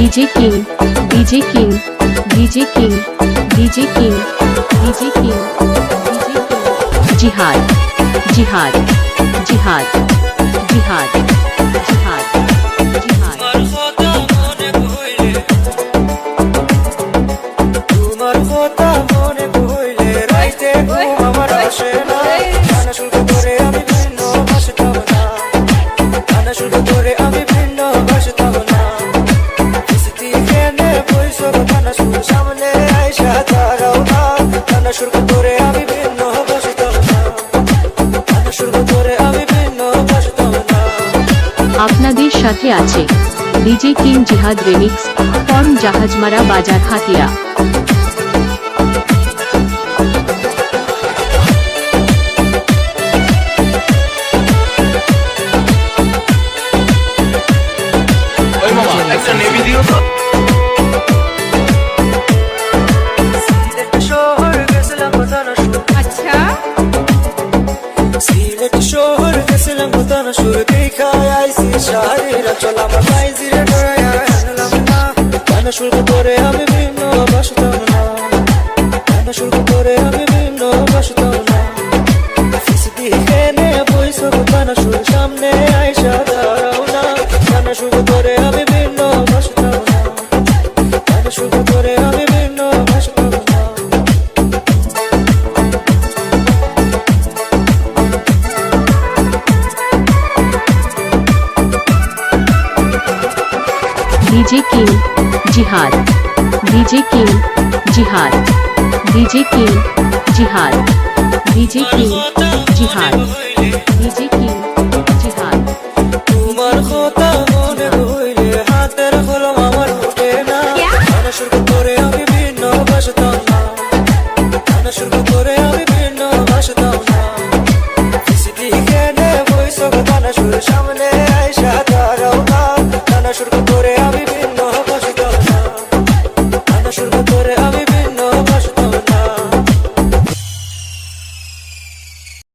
DJ King, DJ King, DJ King, DJ King, DJ King, DJ King. Jihad, Jihad, Jihad, Jihad, Jihad, Jihad. তোমার কথা মনে আপনাদের সাথে আছে DJ king Jihad remix from Jahajmara বাজার হাতিয়া। গেছিলাম কোথাও শুরু দেখায় আইসি শাহরিরা চলাম ভিন্ন বসতাম না গান শুরু করে আমি সামনে DJ king Jihad DJ king Jihad DJ king Jihad DJ king Jihad DJ king Jihad তোমার কথা মনে রইলে হাতের কলম আমার ফুটে না। শুরু করে আমি ভিন্ন বাসতাম না। শুরু করে Sure, but put it up.